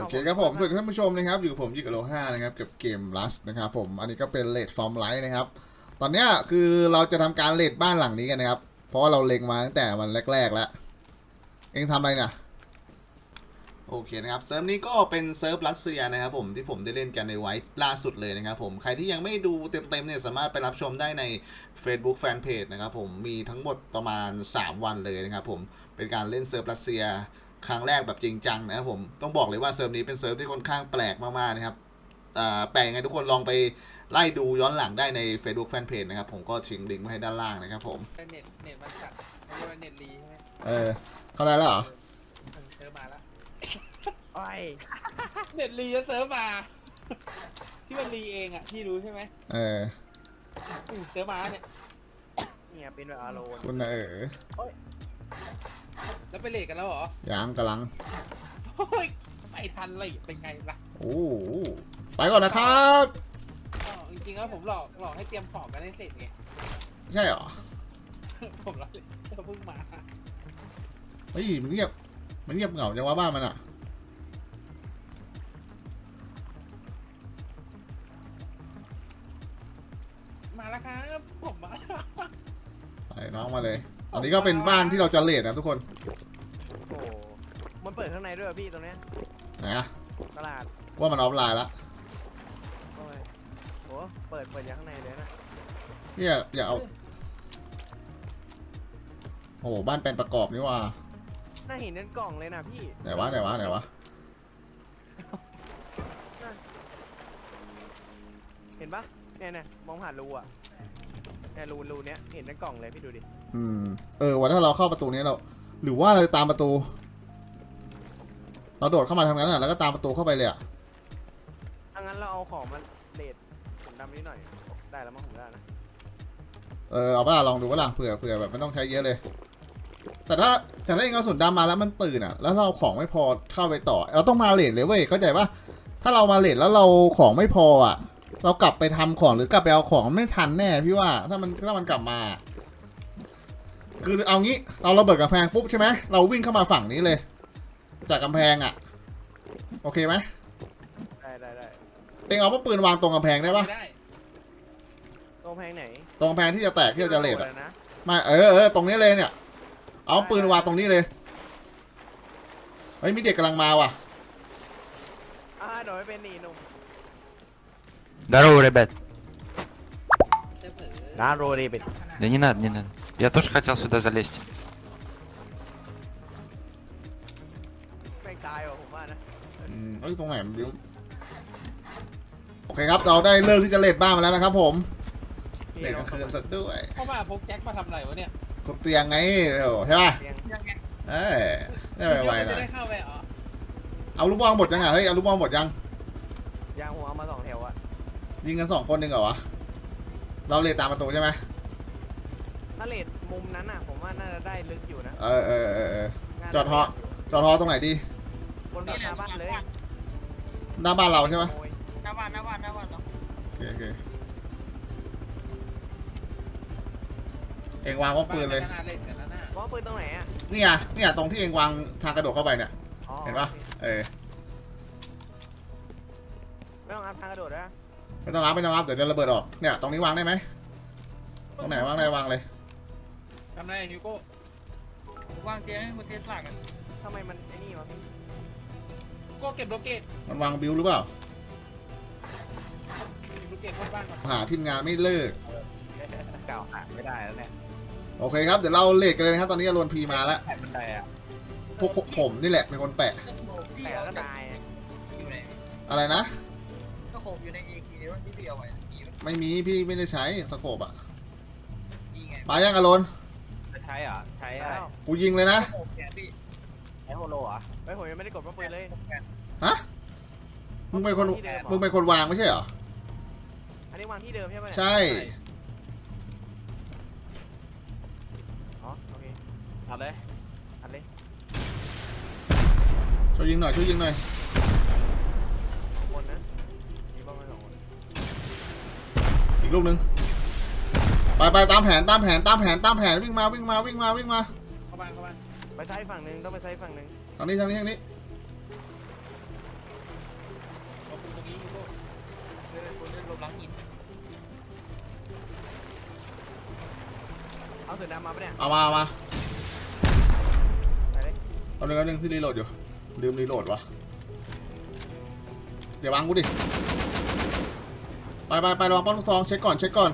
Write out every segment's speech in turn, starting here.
โอเคครับผมสวัสดีท่านผู้ชมนะครับ อยู่กับผมยิกโลห้านะครับกับเกม Rust นะครับผมอันนี้ก็เป็นเลดฟอร์มไลท์นะครับ ตอนเนี้ยคือเราจะทำการเลดบ้านหลังนี้กันนะครับ เพราะว่าเราเล็งมาตั้งแต่วันแรก ๆ แล้ว เองทำอะไรนะโอเคนะครับเซิร์ฟนี้ก็เป็นเซิร์ฟรัสเซียนะครับผมที่ผมได้เล่นกันในไว้ล่าสุดเลยนะครับผมใครที่ยังไม่ดูเต็มๆเนี่ยสามารถไปรับชมได้ใน Facebook Fanpage นะครับผมมีทั้งหมดประมาณ 3 วันเลยนะครับผมเป็นการเล่นเซิร์ฟรัสเซีย ครั้งแรกแบบจริงจังนะครับผมต้องบอกเลยว่าเซิร์ฟนี้เป็นเซิร์ฟที่ค่อนข้างแปลกมากๆนะครับอ่าแปลกยังไงทุกคนลองไปไล่ดูย้อนหลังได้ใน Facebook Fanpage นะครับ ผมก็ทิ้งลิงก์ไว้ให้ด้านล่างนะครับผมเน็ตเน็ตมันจัดไม่ใช่ว่าเน็ตรีใช่ไหมเออ เข้าได้แล้วเหรอเซิร์ฟมาแล้วโอ้ยเน็ตรีจะเซิร์ฟมา ที่มันรีเองอะพี่รู้ใช่ไหมเอออืมเซิร์ฟมาเนี่ยเนี่ยเป็นแบบอารมณ์คุณนะเออ แล้วไปเลทกันแล้วเหรอ ยังกำลัง โอ้ยไม่ทันเลยเป็นไงล่ะโอ้โหไปก่อนนะครับอ๋อจริงๆแล้วผมหลอกหลอกให้เตรียมของกันให้เสร็จไง ใช่เหรอ ผมหลอกก็เพิ่งมา เฮ้ยมันเงียบ มันเงียบเหงาจังวะบ้านมันอะมาแล้วครับผมมา ไปน้องมาเลย อันนี้ก็เป็นบ้านที่เราจะเลดนะทุกคน โอ้โห มันเปิดข้างในด้วยเหรอพี่ตรงเนี้ยไหนอะตลาด ว่ามันออฟไลน์ละโอ้ยโห เปิดเปิดอย่างข้างในเลยนะ เนี่ยอย่าเอาโอ้โหบ้านเป็นประกอบนี่ว่าน่าเห็นเป็นกล่องเลยนะพี่ไหนวะไหนวะไหนวะเห็นปะเนี่ยเนี่ยมองผ่านรูอะเนี่ยรูรูเนี้ยเห็นเป็นกล่องเลยพี่ดูดิ อืมเออว่าถ้าเราเข้าประตูนี้เรา หรือว่าเราจะตามประตู เราโดดเข้ามาทางนั้นอะแล้วก็ตามประตูเข้าไปเลยอะถ้างั้นเราเอาของมาเลดผมดำนิดหน่อย ได้แล้วมั้งผมได้นะ เออเอาเปล่าลองดูว่าล่ะเผื่อเผื่อแบบไม่ต้องใช้เยอะเลย แต่ถ้าแต่ถ้าเองเอาส่วนดำมาแล้วมันตื่นอะ แล้วเราของไม่พอเข้าไปต่อ เราต้องมาเลทเลยเว้ยเข้าใจปะถ้าเรามาเลทแล้วเราของไม่พออะ เรากลับไปทำของหรือกลับไปเอาของไม่ทันแน่พี่ว่าถ้ามันถ้ามันกลับมา คือเอางี้เราระเบิดกำแพงปุ๊บใช่ไหมเราวิ่งเข้ามาฝั่งนี้เลย จากกำแพงอ่ะ โอเคไหม ได้ได้ได้ เองเอาปืนวางตรงกำแพงได้ปะ ไม่ได้ ตรงแพงไหน ตรงกำแพงที่จะแตกที่เราจะเลท โด อ่ะ ดนะ ไม่เออเออตรงนี้เลยเนี่ย เอาปืนวางตรงนี้เลยเฮ้ยมีเด็กกำลังมาว่ะ อ่าโดดไม่เป็นนี่หนุ่ม Здорово, ребят. เซิร์ฟเผลอ ร้านโรดีเป็น Да не надо, не надо. Я тоже хотел сюда залезть. แม่งตายว่ะผมว่านะ อืมเอ้ยตรงไหนมันบิ้วโอเคครับเราได้เลิกที่จะเลดบ้านมาแล้วนะครับ ผม พี่ เลดก ลอ ลาง งคืนสักด้วย เข้ามาพกแจ็คมาทำอะไรวะเนี่ย ขุดเตียงไงโอ้ใช่ป่ะ เตียง ยังไง เอ้ยได้ไวๆหน่ จะ อย ได้เข้าไปเหรอ เอาลูกบอลหมดยังอ่ะเฮ้ยเอาลูกบอลหมดยัง ยางหัวเอามาสองแถวอะ ยิงกันสองคนหนึ่งเหรอวะเราเลดตามประตูใช่ไหม ถ้าเลด มุมนั้นอะผมว่าน่าจะได้ลึกอยู่นะเออเออเออเอองานจอดเหาะจอทอตรงไหนดีบนหลังคาบ้านเลยหน้าบ้านเราใช่ไหมโอ้ยหน้าบ้านหน้าบ้านหน้าบ้านเนาะโอเคโอเคเองวางว่าปืนเลยขนาดเล่นกันแล้วนะเพราะว่าปืนตรงไหนอะนี่ไงนี่ไงตรงที่เองวางทางกระโดดเข้าไปเนี่ยอ๋อเห็นปะเออไม่ต้องอัพทางกระโดดนะไม่ต้องรับไม่ต้องรับเดี๋ยวจะระเบิดออกเนี่ยตรงนี้วางได้ไหมตรงไหนวางได้วางเลย ทำไรฮิวโก้วางเตียงให้มึงเทสลากันทำไมมันไอ้นี่วะพี่โก้เก็บโลเกตมันวางบิวหรือเปล่า เก็บโลเกตบนบ้านก่อนหาทีมงานไม่เลิก เก่าหาไม่ได้แล้วเนี่ยโอเคครับ เดี๋ยวเราเลทกันเลยนะครับ ตอนนี้อารวนพีมาแล้ว แผ่นบันไดอะพวกผมนี่แหละเป็นคนแปะ แต่ก็ตายอะอยู่ไหนอะไรนะ ก็โคบอยู่ในเอคีที่พี่เบียร์ไว้มีไหมไม่มีพี่ไม่ได้ใช้สโคปอะมีไง มายังอารวนจะใช้เหรอใช้อะไรอ้าวกูยิงเลยนะโคบแกพี่ใช้โฮโลเหรอเฮ้ยผมยังไม่ได้กดว่าปืนเลยฮะ มึงเป็นคน ที่เดิมเหรอมึงเป็นคนวางไม่ใช่เหรอ อันนี้วางที่เดิมใช่ไหมเนี่ยใช่ อ๋อโอเคเอาเลยอันเลยช่วยยิงหน่อยช่วยยิงหน่อย สองคนนะมีบ้างไหมสองคนอีกลูกหนึ่ง ไปไปตามแผนตามแผนตามแผนตามแผนวิ่งมาวิ่งมาวิ่งมาวิ่งมาเข้าบ้านเข้าบ้านไปซ้ายฝั่งหนึ่งต้องไปซ้ายฝั่งหนึ่งทางนี้ทางนี้ทางนี้ยูโก้เดินบนเดินลมล้างหินเอาเสือดำมาปะเนี่ยเอามาเอามาไปเลยเอาหนึ่งเอาหนึ่งพี่รีโหลดอยู่ลืมรีโหลดวะเดี๋ยววางกูดิไปไปไปลองป้อนลูกซองเช็คก่อนเช็คก่อน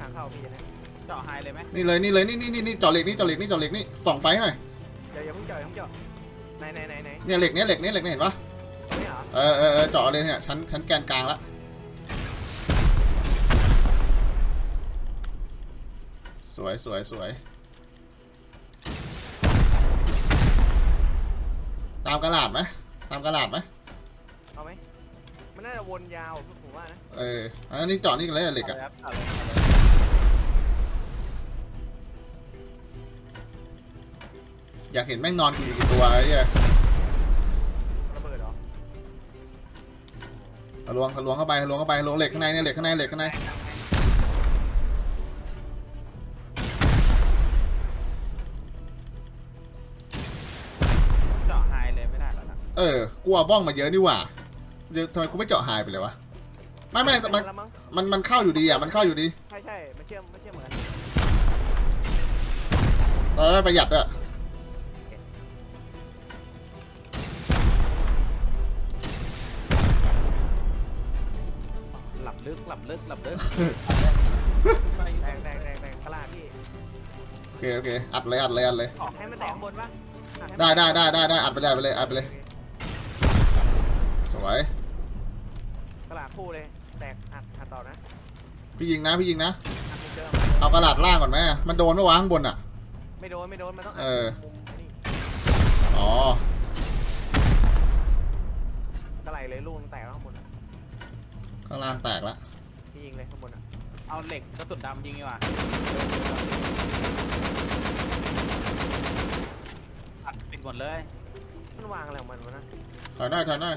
ทางเข้าพี่นะเจาะไฮเลยไหมนี่เลยนี่เลยนี่นี่นี่นี่จอเหล็กนี่จอเหล็กนี่จอเหล็กนี่ส่องไฟให้หน่อยเดี๋ยวอย่าเพิ่งเจาะอย่าเพิ่งเจาะไหนไหนไหนไหนเนี่ยเหล็กเนี่ยเหล็กเนี่ยเหล็กเนี่ยเห็นปะนี่เหรอเออเออเออเจาะเลยเนี่ยชั้นชั้นแกนกลางละสวยสวยสวยตามกระดาษไหมตามกระดาษไหมเอาไหมมันน่าจะวนยาวผมว่านะเอออันนี้เจาะนี่กันเลยเหล็กอะครับเอาเลยเอาเลย อยากเห็นแม่งนอนอยู่กี่ตัวไอ้เหี้ยระเบิดเหรอทะลวงทะลวงเข้าไปทะลวงเข้าไปทะลวงเหล็กข้างในเนี่ยเหล็กข้างในเหล็กข้างในเจาะไฮเลยไม่ได้แล้วล่ะเออกูเอาบ้องมาเยอะนี่หว่าเดี๋ยวทำไมกูไม่เจาะหายไปเลยวะไม่ไม่แต่มันแล้วมั้งมันมันเข้าอยู่ดีอะมันเข้าอยู่ดีใช่ใช่มันเชื่อมมันเชื่อมเหมือนกันเออประหยัดอะห ลับลึกหลับลึกหลับลึกแดงแดงแดงแดงกระลาดพี่โอเคโอเคอัดเลยอัดเลยอัดเลย ออกให้มันแตกข้างบนปะอะให้มันได้ได้ได้ได้ได้อัดไปเลยอัดไปเลยอัดไปเลยสวยกระลาดคู่เลย แตกอัดอัดต่อนะพี่ยิงนะพี่ยิงนะอัดมุมเดิมเอากระดาษล่างก่อนไหมมันโดนปะวะข้างบนอะ ไม่โดนไม่โดนมันต้องอัดเออ มุมนี่อ๋อ กระไหลเลยลูกมันแตกแล้วข้างบนอะ ข้างล่างแตกละพี่ยิงเลยข้างบนอะ เอาเหล็กกระสุนดำยิงดีกว่าอัดปิดหมดเลย มันวางอะไรของมันวะนะถอยได้ถอยได้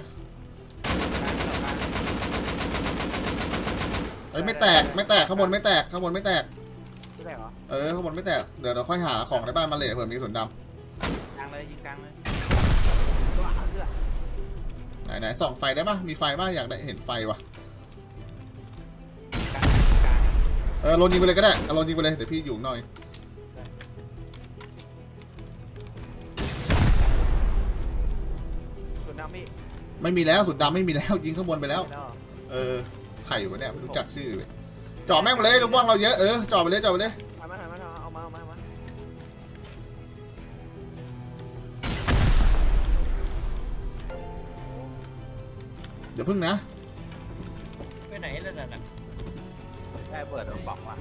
เอ้ยไม่แตกไม่แตกข้างบนไม่แตกข้างบนไม่แตก ไม่แตกเหรอเออข้างบนไม่แตกเดี๋ยวเราค่อยหาของในบ้านมาเลยเผื่อมีส่วนดกลางเลยยิงกลางเลยตัวอะเพื่อำไหนไหนส่องไฟได้ปะมีไฟปะอยากได้เห็นไฟวะ เออโรนยิงไปเลยก็ได้เอาโรนยิงไปเลยเดี๋ยวพี่อยู่ข้างนอกเองส่วนดำพี่ไม่มีแล้วสุดดำไม่มีแล้วยิงข้างบนไปแล้วไม่แล้วเหรอเออไข่วะเนี่ยไม่รู้จักชื่อเลยเจาะแม่งไปเลยลูกบ้องเราเยอะเออเจาะไปเลยเจาะไปเลยถ่ายมาถ่ายมาเอามาเอามาเอามาเดี๋ยวพึ่งนะไปไหนแล้วน่ะ ได้เปิดโดนบอกว่ะ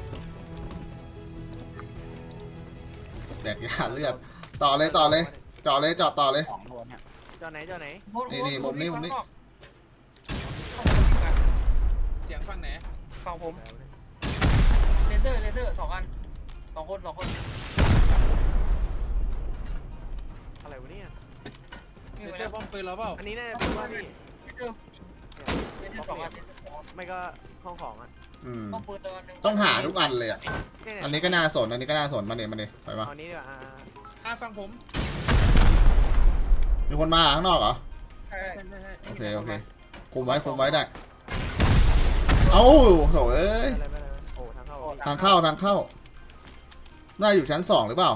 แดกยาเลือดต่อเลยต่อเลยเจาะเลยเจาะต่อเลย ของโดนเนี่ยเจ้าไหนเจ้าไหนนี่นี่มุมนี้มุมนี้เสียงฟังไหนฝั่งผมเลเซอร์เลเซอร์สองอันสองคนสองคนอะไรวะเนี่ยวิ่งเดี๋ยวไปเจแล้อวป้อมปืนเราเปล่าอันนี้น่าจะเป็นว่าพี่เลเซอร์เลเซอร์สองอันเลเซอร์สองอันไม่ก็ห้องของอะ อืมต้องปืนตัวหนึ่งต้องหาทุกอันเลยอะ เนี่ยอันนี้ก็น่าสน อันนี้ก็น่าสน มาเนี่ยมาเนี่ยถอยมา เอาอันนี้ดีกว่าอ่าอะฟังผมมีคนมาข้างนอกเหรอ ใช่ใช่ใช่ใช่โอเค โอเค คุมไว้ คุมไว้ได้ เอ้าโถเอ้ย อะไรไม่อะไรไม่โอ้ทางเข้าทางเข้า ทางเข้า น่าอยู่ชั้นสองหรือเปล่า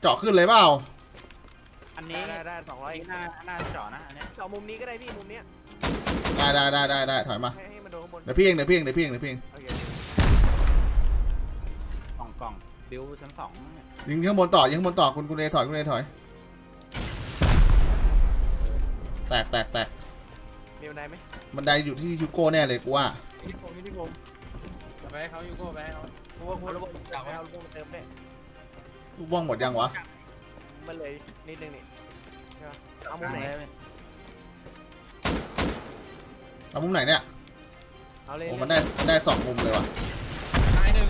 เจาะขึ้นเลยเปล่า อันได้นี้ได้ได้สองร้อยอันนี้หน้าหน้าเจาะนะอันเนี้ย เอามุมนี้ก็ได้พี่มุมเนี้ยได้ได้ได้ได้ได้ถอยมา ให้ให้ มันโดนข้างบนเดี๋ยวพี่เองเดี๋ยวพี่เองเดี๋ยวพี่เองเดี๋ยวพี่เองโอเคกล่องกล่องบิวชั้นสองเนี่ยยิงข้างบนต่อยิงข้างบนต่อคุณคุณเอถอยคุณเอถอย แตกแตกแตกมีบันไดไหมบันไดอยู่ที่ฮิวโก้แน่เลยกูว่าที่ผมที่ผมไปให้เขายูโก้ไปให้เขาผมว่าผมระบบจับเอาลูกมาเติมได้ลูกบ้องหมดยังวะมันเลยนิดนึงนี่ใช่ปะเอามุมไหนเลยเอามุมไหนเนี่ย เอาเลยโอ้มันได้มันได้สองมุมเลยว่ะ ตายหนึ่ง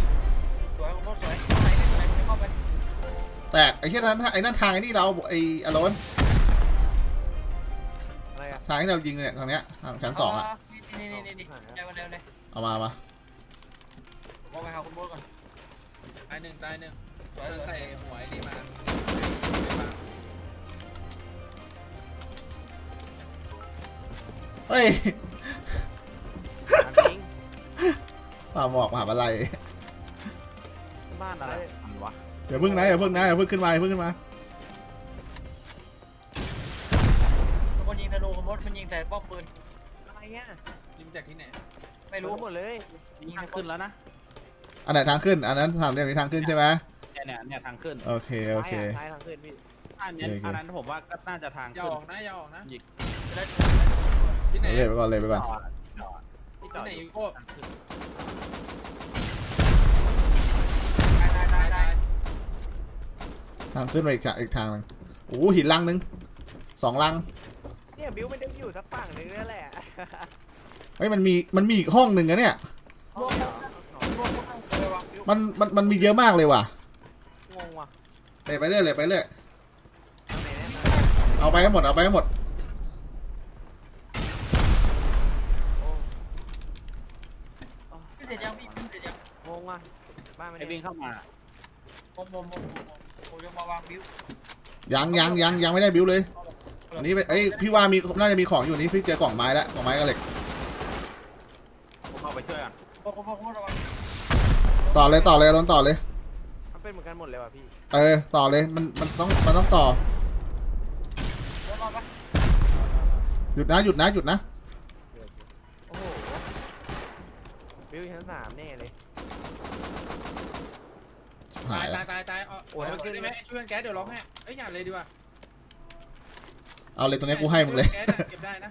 สวยผมก็สวยไหนไหนเข้าไปแตกไอ้ที่นั้นไอ้นั่นทางไอ้นี่เราไอ้อารอนอะไรอะทางที่เรายิงเนี่ยทางเนี้ยทางชั้นสองอะนี่นี่นี่นี่เร็วเร็วเลยเอามามามองไปหาคุณโบ๊ทก่อนตายหนึ่งตายหนึ่งใส่หัวไอ้นี่มาเฮ้ย ป่าหมอกมหาอะไรบ้านอะไรอันวะอย่าเพิ่งนะอย่าเพิ่งนะอย่าเพิ่งขึ้นมาอย่าเพิ่งขึ้นมาคนยิงธนูขโมดมันยิงแต่ป้อมปืนอะไรเงี้ยยิงจากที่ไหนไม่รู้รู้หมดเลยยิงทางขึ้นแล้วนะอันไหนทางขึ้น อันนั้นทำเรื่องนี้ทางขึ้นใช่ไหมเนี่ยเนี่ยเนี่ยทางขึ้นโอเคโอเคซ้ายทางขึ้นพี่อันเนี้ยโอเคอันนั้นผมว่าก็น่าจะทางอย่าขึ้นออกนะอย่าออกนะแล้วที่ไหนเลยไปก่อนเลยไปก่อนจอดจอด ที่จที่อดไหนอยู่โก้ทางขึ้นได้ได้ได้ได้ทางขึ้นไปอีกทางอีกทางหนึงโอ้โหหินลังนึงสองลังเนี่ยบิวมันจะอยู่สักฝั่งหนึงนั่นแหละเฮ้ยมันมีมันมีอีกห้องหนึ่งนะเนี่ยรวมกันรวมกันเลยวางบิวมันมันมันมีเยอะมากเลยว่ะงงว่ะเลยไปเรื่อยเลยไปเรื่อยทางไหนเนี่ยเอาไปให้หมดเอาไปให้หมด โอ้ พี่เสร็จยังพี่พี่เสร็จยัง งงว่ะบ้านมัน ไอ้วิ่งเข้ามาผมผมผมผมผมจะมาวางบิวยังยังยังยังไม่ได้บิวเลยอันนี้เป็นเอ้ยพี่ว่ามีน่าจะมีของอยู่นี่พี่เจอกล่องไม้แล้วกล่องไม้กับเหล็กผมเข้าไปช่วยก่อนผมผมผมระวังต่อเลยต่อเลยลนต่อเลย มันเป็นเหมือนกันหมดเลยว่ะพี่เออต่อเลยมันมันต้องมันต้องต่อระวังปะหยุดนะหยุดนะหยุดนะโอ้โหบิวชั้นสามแน่เลย หาตายยละตายตายตายเอาโอ้ยเอามันขึ้น ได้ไหมช่วยแก๊สเดี๋ยวร้องให้เอ้ยอย่าเลยดีกว่าเอาเลยตัวนี้กูให้มึงเลย แก๊สอะเก็บได้นะ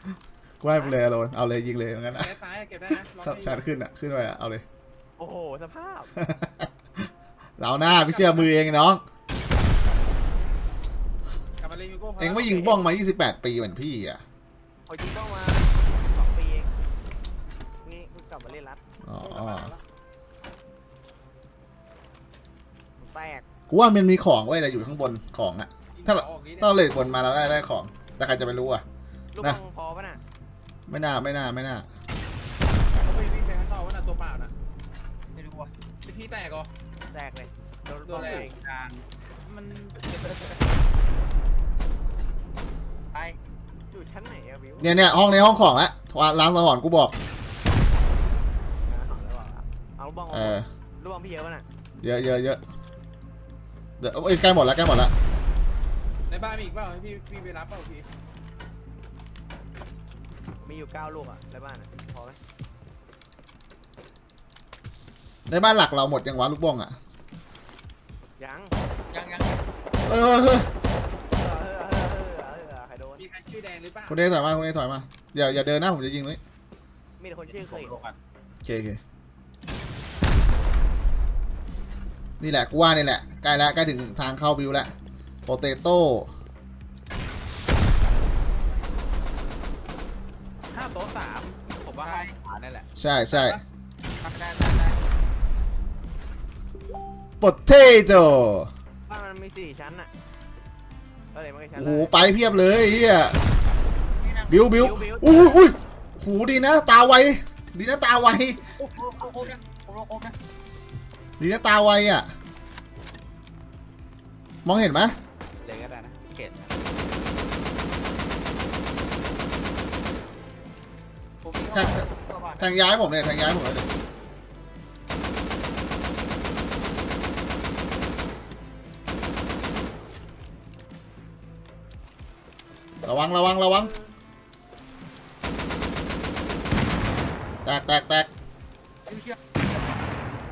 กูให้มึงเลยโลนเอาเลยยิงเลยงั้นนะแก๊สซ้ายอะเก็บได้นะร้องชัดให้ชัดขึ้นอะขึ้นไปอะเอาเลย โอ้โห สภาพ เราหน้าพี่เชื่อมือเองน้อง กลับมาเลยยูโก้เองไม่ยิงบ้องมา 28 ปีเหมือนพี่อะพอยิงต้องมาสองปีเอง นี่เพิ่งกลับมาเล่นรัดอ๋อมัน กกูว่ามันมีของไว้แต่อยู่ข้างบนของอะถ้าถ้าออกนี้ถ้าเราเลยบนมาเราได้ได้ของ แต่ใครจะไปรู้อะลูกนะบอลพอปะน่ะไม่น่าไม่น่าไม่น่าเขาไปวิ่งไปข้างนอกว่าน่ะตัวเปล่าน่ะไม่รู้ว่ะไอ้พี่แตกเหรอแตกเลยโดนโดบอนลอะไรเองกลางมันไปอยู่ชั้นไหนอะวิวเนี่ยเนี่ยห้องในห้องของละล้างสมอนกูบอกเอาลูกบอลเออลูกบอลพี่เยอะปะน่ะเยอะเยอะเยอะ เดี๋ยวเอ้ยใกล้หมดแล้วใกล้หมดแล้วในบ้านมีอีกเปล่าให้พี่พี่ไปรับเปล่าพี่มีอยู่เก้าลูกอะในบ้านอะพอไหมในบ้านหลักเราหมดยังวะลูกบ้องอะยังยังยังเออเออเออเออเออเออเออเออใครโดนมีใครชื่อแดงหรือเปล่าคุณเอถอยมาคุณเอถอยมาอย่าอย่าเดินหน้าผมจะยิงเลยมีแต่คนชื่อเคยลงก่อนโอเคโอเค นี่แหละกูว่านี่แหละใกล้แล้วใกล้ถึงทางเข้าบิวแล้วโปเตโต้ห้าโต๊ะสามผมว่าห้าขวานั่นแหละใช่ใช่ได้ได้ได้โปเตโต้บ้านมันมีสี่ชั้นอะก็เลยมันก็ชั้นโอ้โหละไปเพียบเลยเฮียนี่นะบิวบิวอุ้ยอุ้ยหูดีนะ ตาไวดีนะตาไวโอ้โหโอ้โหนะโอ้โหโอ้โหนะ ดีนะตาไวอะ มองเห็นไหมเลยก็ได้นะเกตนะผมมีเข้ามาเข้ามาทางย้ายผมเนี่ยทางย้ายผมเลยระวังระวังระวัง แตกแตกแตกเชื่อ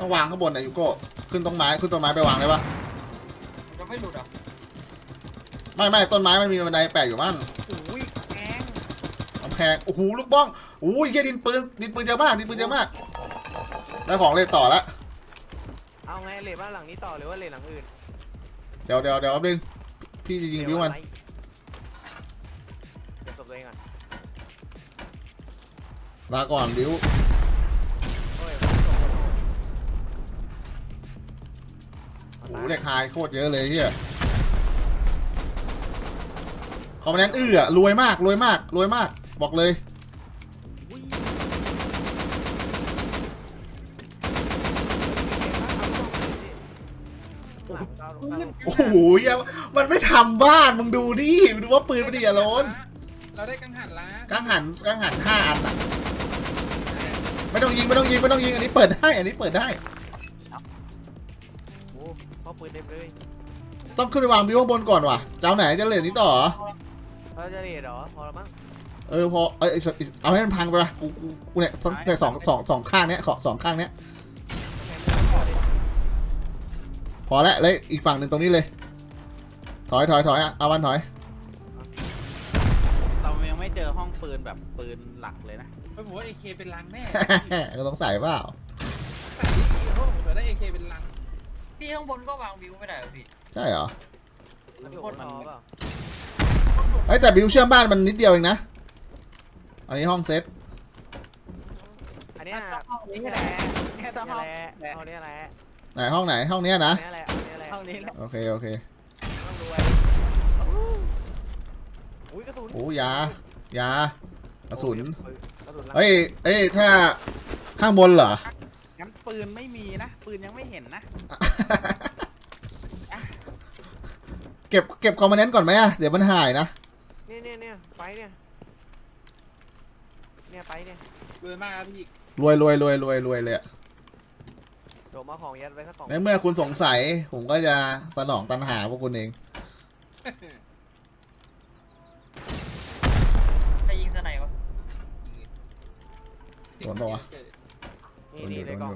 ต้องวางข้างบนนะยูโก้ขึ้นต้นไม้ขึ้นต้นไม้ไปวางได้ปะมันจะไม่หลุดเหรอไม่ไม่ต้นไม้มันมีบันไดแปะอยู่มั้งอุ้ยแกงกำแพงโอ้โหลูกบ้องโอ้ยเหี้ยดินปืนดินปืนเยอะมากดินปืนเยอะมากได้ของเลยต่อละเอาไงเลทบ้านหลังนี้ต่อหรือว่าเลทหลังอื่นเดี๋ยวเดี๋ยวเดี๋ยวแป๊บนึงพี่จะยิงบิวมันเดี๋ยวศพตัวเองก่อนลาก่อนบิว โอ้โหเด็กหายโคตรเยอะเลยเฮียคอมเมนต์อื้ออะรวยมากรวยมากรวยมาก บอกเลยอุ้ยหลังเข้าเข้าโอ้โหเหี้ยมันไม่ทำบ้านมึงดูดิดูว่าปืนมันดีอะโลนเราได้กังหันล้ากังหันกังหันห้าอันอะไม่ต้องยิงไม่ต้องยิงไม่ต้องยิงอันนี้เปิดได้อันนี้เปิดได้โอ้ พ่อปืนเต็มเลยต้องขึ้นไปวางบิวข้างบนก่อนว่ะเจ้าไหนจะเหลือนี้ต่อเหรอเราจะเรียดเหรอพอแล้วมั้งเออพอเอยเอาเอาให้มันพังไปวะกูกูกูเนี่ยสองเนี่ยสองสองสองข้างเนี้ยขอสองข้างเนี้ยแค่ไม่พอดิพอแล้วแล้วอีกฝั่งหนึ่งตรงนี้เลย ถอยถอยถอยอะเอาวันถอยเรายังไม่เจอห้องปืนแบบปืนหลักเลยนะเฮ้ยผมว่าเอเคเป็นลังแน่ก็ต้องใส่เปล่าใส่ที่สี่ห้องเผื่อได้เอเคเป็นลัง พี่ข้างบนก็วางวิวไม่ได้เหรอพี่ใช่เหรอมันอยู่คนพอเปล่าเอ้ยแต่บิวเชื่อมบ้านมันนิดเดียวเองนะ อันนี้ห้องเซตอันเนี้ยห้องนี้นี่แหแหละละแค่นี่ต้องแหห้องละเอาเนี้ยแหละไหนห้องไหนห้องเนี้ยนะอันเนี้ยแหละอันเนี้ยแหละห้องนี้แหละโอเคโอเคต้องรวยอุ้ยกระสุนโอ้ยายากระสุนกระสุนเอ้ยเอ้ยถ้าข้างบนเหรองั้น ปืนไม่มีนะ ปืนยังไม่เห็นนะ เก็บเก็บคอมมานเนนต์ก่อนไหมอะเดี๋ยวมันหายนะ เนี่ยเนี่ยเนี่ยไปเนี่ย เนี่ยไปเนี่ยเบื่อมากครับพี่รวยรวยรวยรวยรวยเลยอะโดมเอาของยัดไว้สักกล่องในเมื่อคุณสงสัย ผมก็จะสนองตันหาพวกคุณเองใครยิงสไนวะ โดนปะวะ นี่นี่ในกล่อง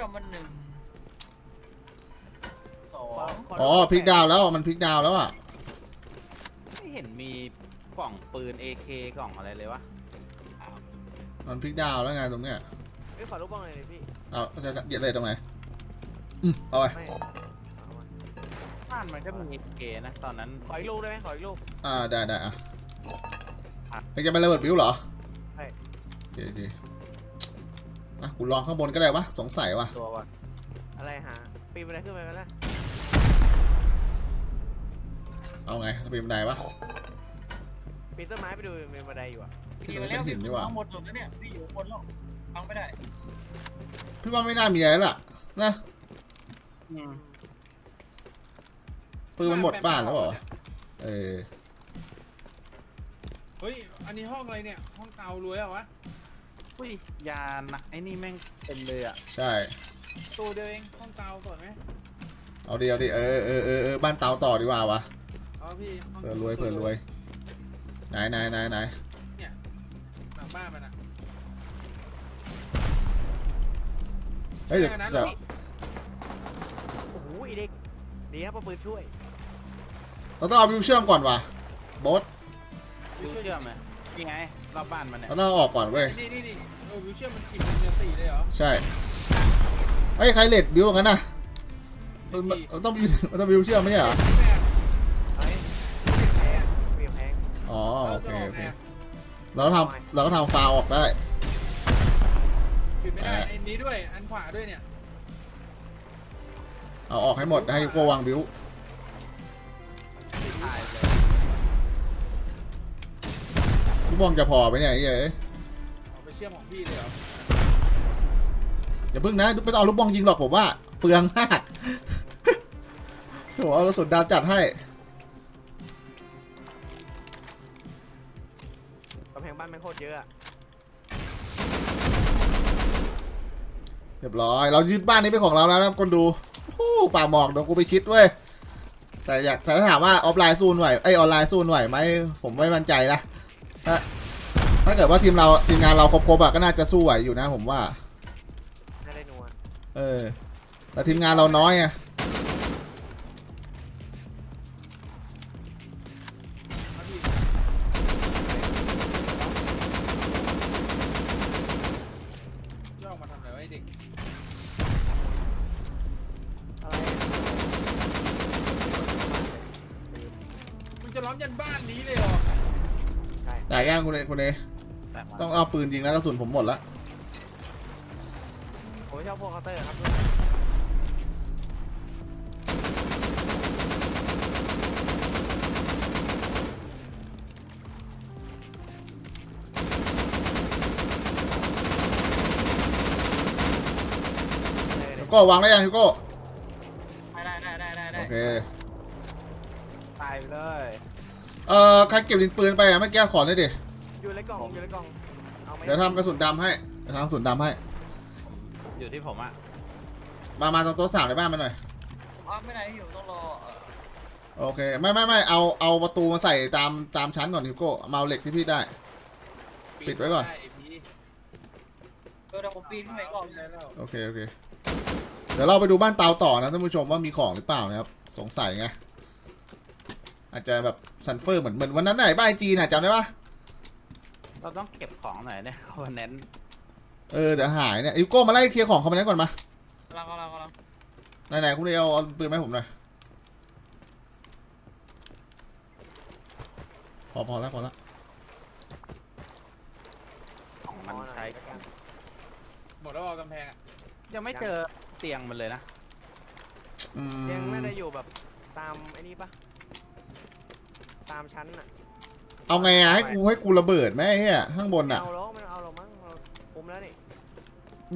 วิวเชื่อมมันหนึ่งสองขออ๋อพลิกดาวแล้วมันพลิกดาวแล้วอะไม่เห็นมีกล่องปืน AK กล่องอะไรเลยวะมันพลิกดาวแล้วไงตรงเนี้ยเอ้ยขอรูปบ้างหน่อยดิพี่เอาจะเหยียดเลยตรงไหนอืมเอาไปไม่เอามาบ้านมันก็มี AK นะตอนนั้นขออีกลูกได้ไหมขออีกลูก อ่าได้ได้อะเองจะไประเบิดบิวเหรอใช่ โอเคโอเค อะกูลองข้างบนก็ได้วะสงสัยว่ะตัววะอะไรหาปีนบันไดขึ้นไปกันแล้วเอาไงปีนบันไดวะปีนต้นไม้ไปดูมีบันไดอยู่อะพี่มาเป็แล้วนหิพี่นดีกว่าข้างบนสุดแล้วเนี่ยพี่อยู่ข้างบนแล้วฟังไม่ได้พี่ว่าไม่น่ามีอะไรแล้วล่ะนะอืมปืนมันหมดบ้านแล้วเหรอเออเฮ้ยอันนี้ห้องอะไรเนี่ยห้องเตารวยเหรอวะ อุ้ยยาหนะไอ้นี่แม่งเต็มเลยอะใช่ ตัวเดียวเองห้องเตาสวยไหมเอาดีเอาดีเออเออเออเออบ้านเตาต่อดีกว่าวะเอาพี่ห้งเผื่อรวยเผื่อรวยไหนไหนไหนไหนหลังบ้านมันอะเฮ้ยเดี๋ยวแค่นั้นเดี๋ยวเหรอโอ้โหอีเด็กดีครับเอาปืนช่วยเราต้องเอาบิวเชื่อมก่อนว่ะโบสดูเชื่อมไหมนี่ไง รอบบ้านมันเนี่ยเราต้องเอาออกก่อนเว้ย นี่นี่นี่เออวิวเชื่อมมันกินเป็นเนื้อสี่เลยเหรอใช่ไอ้ยใครเลดบิวกันนะมันมันมันต้องบิวมันต้องบิวเชื่อมไม่ใช่เหรอ แม่อะไรแพงเปลี่ยนแพงอ๋อเออโอเคจะออโอกเคไงเราก็ทำเราก็ทำฟาวออกได้ ปิดไม่ได้อันนี้ด้วย อันขวาด้วยเนี่ย เอาออกให้หมดให้ยูโกวางบิวตายเลย ลูกบอลจะพอไหมเนี่ยไอ้เหี้ยเอ้ยเอาไปเชื่อมของพี่เลยเหรออย่าเพิ่งนะไม่ต้องเอาลูกบอลยิงหรอกผมว่าเปลืองมากผมเอากระสุนดาวจัดให้กำแพงบ้านแม่งโคตรเยอะอะเรียบร้อย เรายึดบ้านนี้เป็นของเราแล้วนะครับคนดูฮู้ป่าหมอกโดนกูไปคิดเว้ยแต่อยากแต่ถ้าถามว่าออฟไลน์สู้ไหวไอยออนไลน์สู้ไหวไหมผมไม่มั่นใจนะ ถ้าถ้าเกิดว่าทีมเราทีมงานเราครบๆอะก็น่าจะสู้ไหวอยู่นะผมว่า น่าได้นัว เออ แต่ทีมงานเราน้อยไง คุณเอต้องเอาปืนยิงแล้วกระสุนผมหมดละผมชอบพวกคาเตอร์ครับโก้วางได้ยังฮิโก้ได้ได้ได้ได้ได้โอเคตายไปเลย เอ่อใครเก็บดินปืนไปอะเมื่อกี้ขอหน่อยดิ ในกล่องอยู่ในกล่องเอาไหมเดี๋ยวทำกระสุนดำให้เดี๋ยวทำกระสุนดำให้ อยู่ที่ผมอะมา มาตรงโต๊ะสามในบ้านมาหน่อยผมอัพไม่ได้อยู่ต้องรอเอ่อโอเค ไม่ไม่ไม่เอา เอาประตูมาใส่ตาม ตามชั้นก่อนฮิวโก้มาเอาเหล็กที่พี่ได้ ปิดไว้ก่อน ด้พี่เออเดี๋ยวผมปีนขึ้นไปก่อนได้แล้วโอเค โอเค เดี๋ยวเราไปดูบ้านเตาต่อนะท่านผู้ชมว่ามีของหรือเปล่านะครับ สงสัยไง อาจจะแบบซันเฟอร์เหมือนเหมือนวันนั้นไหนบ้านจีนน่ะจำได้ปะ เราต้องเก็บของหน่อยเนี่ยคอมเน้นเออเดี๋ยวหายเนี่ยฮิวโก้มาไล่เคลียร์ของคอมเมนต์ก่อนมากำลังกำลังกำลังไหนไหนคุณเดียวเอาปืนมาให้ผมหน่อยพอพอแล้วพอแล้วของมันใช้หมดแล้วเอากำแพงอะยังไม่เจอเตียงมันเลยนะอืมยังไม่ได้อยู่แบบตามไอ้นี่ปะตามชั้นอะ เอาไงอะให้กูให้กูระเบิดไหมไอ้เฮียข้างบนไม่อะเอาแล้วมันเอาเรามั้งเราคุมแล้วนี่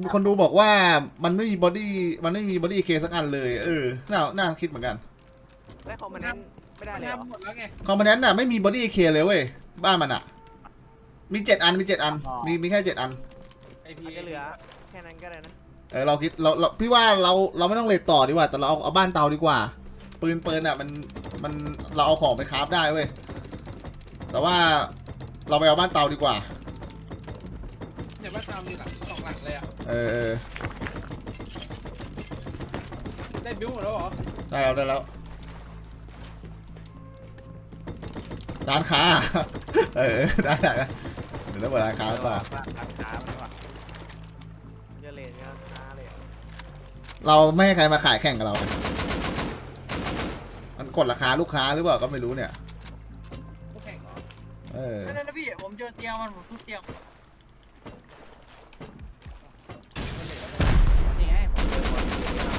มีคนดูบอกว่ามันไม่มีบอดี้มันไม่มีบอดี้เคสักอันเลย เออน่าน่าคิดเหมือนกันได้คอมมานด์ไม่ได้เลยเหรอทำหมดแล้วไงคอมมานแนนต์น่ะไม่มีบอดี้เคเลยเว้ยบ้านมันอะมีเจ็ดอันมีเจ็ดอันมีมีแค่เจ็ดอัน ไอพีอาจจะเหลือแค่นั้นก็ได้นะเออเราคิดเราเราพี่ว่าเราเราไม่ต้องเลทต่อดีกว่า แต่เราเอาเอาบ้านเตาดีกว่า ปืนปืนอะมันมันเราเอาของไปคราฟได้เว้ย แต่ว่าเราไปเอาบ้านเตาดีกว่า เนี่ยว่าตามมีหลังสองหลังเลยอะ เออเออได้บิวหมดแล้วเหรอ ได้แล้วได้แล้วร้านค้า เออได้ได้ได้เดี๋ยวเราเปิดร้านค้าต่อร้านค้ามันดีกว่าจะเลนก็ช้าเลยอะเราไม่ให้ใครมาขายแข่งกับเรา มันกดราคาลูกค้าหรือเปล่าก็ไม่รู้เนี่ย เออไม่ได้นะพี่ผมเจอเตียงมันผมทุบเตียงนี่ไงผมเจอคนเยอะ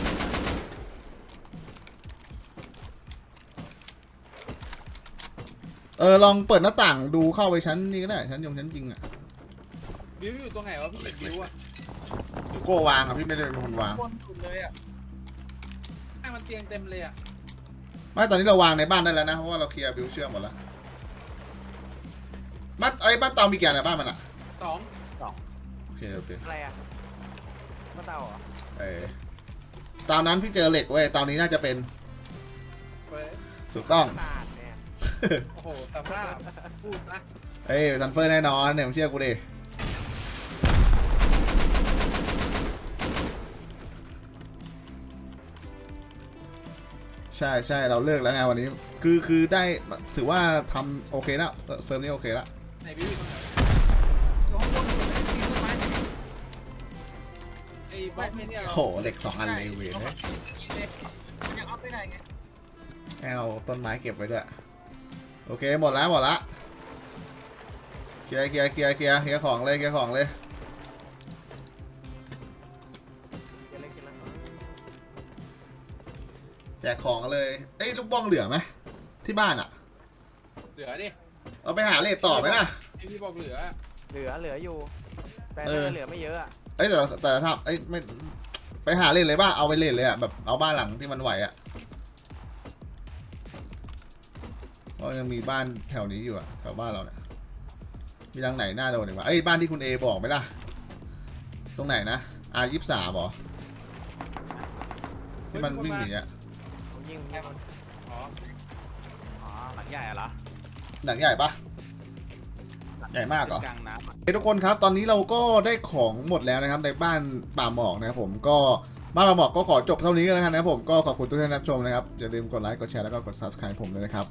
เออลองเปิดหน้าต่างดูเข้าไปชั้นนี้ก็ได้ชั้นยงชั้นจริงอะบิวอยู่ตรงไหนวะพี่เห็นบิวอะอยู่โกวางอะพี่ไม่ได้เป็นคนวางบนสุดเลยอะข้มันเตียงเต็มเลยอะไม่ตอนนี้เราวางในบ้านได้แล้วนะเพราะว่าเราเคลียร์บิวเชื่อมหมดแล้ว บ้านไอ้ยบ้านเตามีกี่อันอะบ้านมันอะสองโอเคโอเคอะไรอะมะเต่าเหรอเออตามนั้นพี่เจอเหล็กเว้ยตอนนี้น่าจะเป็นเว้ยถูกต้อง ตาดเนี่ยโอ้โหสภาพพูดนะเอ้ยซันเฟอร์แน่นอนเนี่ยมึงเชื่อกูดิใช่ใช่เราเลิกแล้วไงวันนี้ คือคือได้ถือว่าทำโอเคแล้วเซิร์ฟเซิร์ฟนี้โอเคแล้ว ไหนบิวอยู่ตรงไหนอยู่ข้างบนสุดเลยปีนต้นไม้เนี่ยไอ้บล็อกไอ้เนี่ยเหรอโหเหล็กสองอันเลยเว้ยมันยังอัพไม่ได้ไงให้เอาต้นไม้เก็บไว้ด้วย โอเคหมดแล้วหมดละเคลียร์เคลียร์เคลียร์เคลียร์เคลียร์ของเลยเคลียร์ของเลยจะเล่นกินแล้วแจกของเลย เอ้ยลูกบ้องเหลือไหมที่บ้านอะเหลือดิ เราไปหาเลทต่อไหมล่ะไอพี่บอกเหลือเหลือเหลืออยู่ แต่เอน่าอจะเหลือไม่เยอะอะเอ้ยแต่แต่ถ้าเอ้ยไม่ไปหาเล่นเลยป่ะเอาไปเล่นเลยอะแบบเอาบ้านหลังที่มันไหวอะเพราะยังมีบ้านแถวนี้อยู่อะแถวบ้านเราเนี่ยมีทางไหนหน้าโดนอีกวะเอ้ยบ้านที่คุณเอบอกไหมล่ะ ตรงไหนนะอายี่สามหรอที่มันวิ่งหนีอะผมยิงผมยิงมันอ๋ออ๋อหลังใหญ่อะเหรอ หนังใหญ่ปะใหญ่มากเหรอ กลางน้ำอะเฮ้ยทุกคนครับตอนนี้เราก็ได้ของหมดแล้วนะครับในบ้านป่าหมอกนะครับผมก็บ้านป่าหมอกก็ขอจบเท่านี้กันแล้วกันนะครับผมก็ขอบคุณทุกท่านที่รับชมนะครับอย่าลืมกดไลค์กดแชร์แล้วก็กด subscribe ผมด้วยนะครับ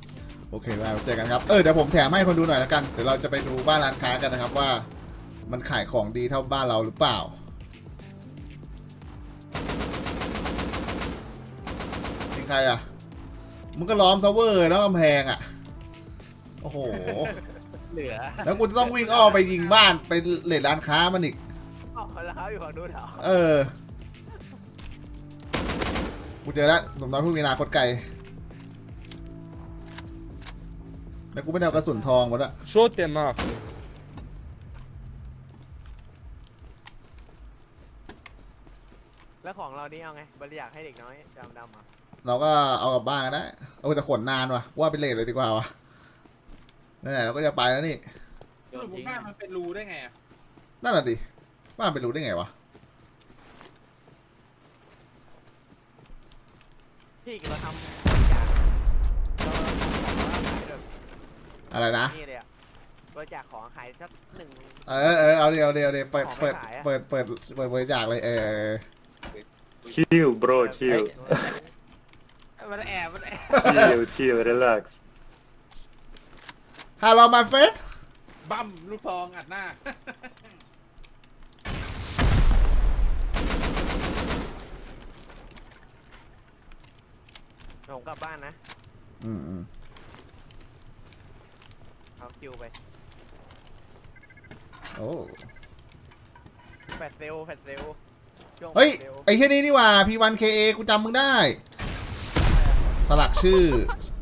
โอเคแล้วเจอกันครับเออเดี๋ยวผมแถมให้คนดูหน่อยแล้วกันเดี๋ยวเราจะไปดูบ้านร้านค้ากันนะครับว่า มันขายของดีเท่าบ้านเราหรือเปล่ามีใครอะมึงก็ล้อมเซิร์ฟเวอร์แล้วกำแพงอะ โอ้โห เหลือ แล้วกูจะต้องวิ่งอ้อมไปยิงบ้านไปเลดร้านค้ามันอีก อ๋อแล้วอยู่ฝั่งนู้นเหรอ เออ กูเจอแล้วหนุ่มน้อยผู้มีอนาคตไกล แล้วกูไม่ได้เอากระสุนทองมาด้วย Шо ты нахуй? แล้ว แล้วของเรานี่เอาไงบริจาคให้เด็กน้อยดำดำๆอ่ะ เราก็เอากลับบ้านก็ได้โอ้แต่ขนนานว่ะว่าไปเลทเลยดีกว่าวะ นั่นแหละเราก็จะไปแล้วนี่สรุปว่าบ้านมันเป็นรูได้ไงอะนั่นแหละดิบ้านไปรู้ได้ไงวะพี่เราทำบริจาคเราทำของเราขายแบบอะไรนะนี่เลยอะบริจาคของขายสักหนึ่ง เออเออเอาเดียวเดียวเดียวเปิดของไม่เปิดขายอะ เปิดเปิดเปิดบริจาคเลยเออเออ Chill, bro, chill. มันแอบมันแอบ chill, chill, relax. ฮัลโหลมาเฟสบัมลูกซองอัดหน้า ผมกลับบ้านนะ อืมอืมเอาคิวไป โอ้แฟดเซลแฟดเซลช่วงเฮ้ยแฟลชซลไอ้แค่นี้นี่หว่า P1KA กูจำมึงได้ สลักชื่อมัน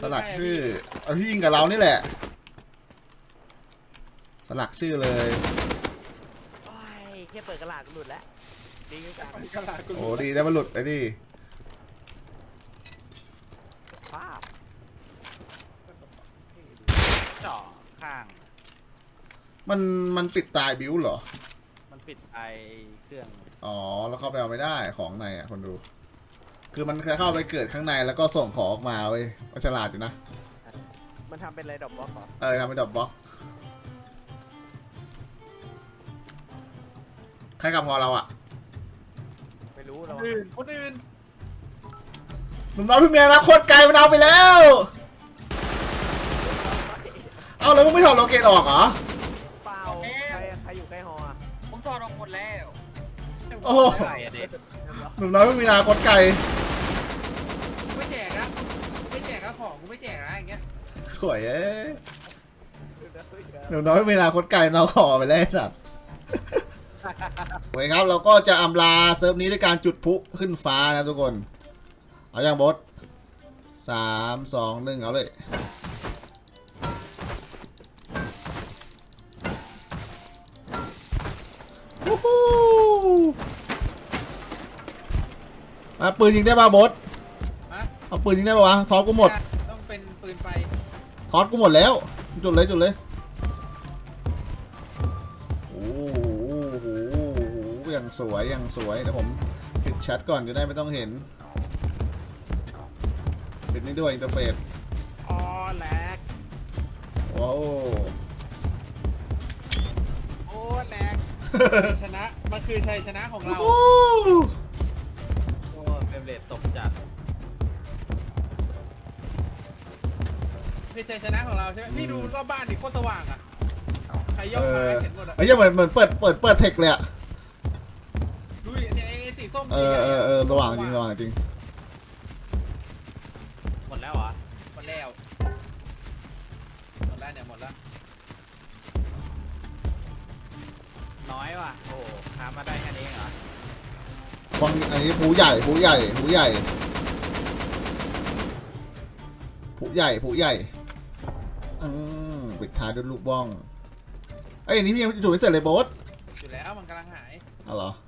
สคือลักใครอะชื่อพี่เอาที่ยิงกับเรานี่แหละ สลักชื่อเลย โอ้ยแค่เปิดกระดาษก็หลุดแล้วดีขึ้นกันมันกระลาดกูโอ้ดีได้มาหลุดไอ้นี่ภาพเจาะข้าง มันมันปิดตายบิวเหรอ มันปิดไอเครื่อง อ๋อ แล้วเข้าไปเอาไม่ได้ของในอะคนดู คือมันเข้าไปเกิดข้างในแล้วก็ส่งของออกมาเว้ยมันฉลาดอยู่นะ มันทำเป็นไรดอกบล็อกเหรอเออทำเป็นดอกบล็อกใครกับพอเราอะไม่รู้เราคนอื่นคนอื่นหนุ่มน้อยพี่เมียนะโคตรไกลมันเอาไปแล้ว เอาแล้วมึงไม่ถอดโลเกตออกเหรอเปล่าใครใครอยู่ใกล้ฮออะผมถอดออกหมดแล้ว โอ้โหใช่อะเด็กหนุ่มน้อยพี่เมียนะโคตรไกลกูไม่แจกอะกูไม่แจกอะของกูไม่แจกอะอย่างเงี้ยสวยเอ้ยหนุ่มน้อยพี่เมียนะโคตรไกลเราขอไปแล้วไอ้สัตว์โอเคครับ เราก็จะอำลาเซิร์ฟนี้ด้วยการจุดพลุขึ้นฟ้านะทุกคน เอาอย่างบดสามสองหนึ่งเอาเลย อะปืนยิงได้ป่ะบดฮะเอาปืนยิงได้ป่ะวะทอสกูหมดต้องเป็นปืนไฟทอสกูหมดแล้ว จุดเลยจุดเลยโอ้โหโอ้โหโอ้โหอย่างสวยอย่างสวยเดี๋ยวผมปิดแชทก่อนจะได้ไม่ต้องเห็นปิดนี่ด้วยอินเทอร์เฟซอ๋อแหลกว้าวโอ้แหลกชัยชนะมันคือชัยชนะของเรา คือชัยชนะของเราใช่ไหมพี่ดูรอบบ้านดิโคตรสว่างอะใครย่องเอมาอเห็นหมดอะไอ้เหี้ยเหมือนเหมือนเปิดเปิดเปิดเทคเลยอะดูดิเนี่ยไอ้ไอ้สีส้มเออเออเออระหว่างจริงระหว่างจริงหมดแล้วเหรอหมดแล้วหมดแล้วเนี่ยหมดแล้วน้อยว่ะโอ้หามาได้แค่นี้เองเหรอฟังอันนี้ผูใหญ่ผูใหญ่ผูใหญ่ผูใหญ่ผูใหญ่ อืมปิดท้ายด้วยลูกบ้องไอ้ยอันนี้พี่ยังจุดไม่เสร็จเลยโบสอยู่แล้วมันกำลังหาย เอาเหรอเ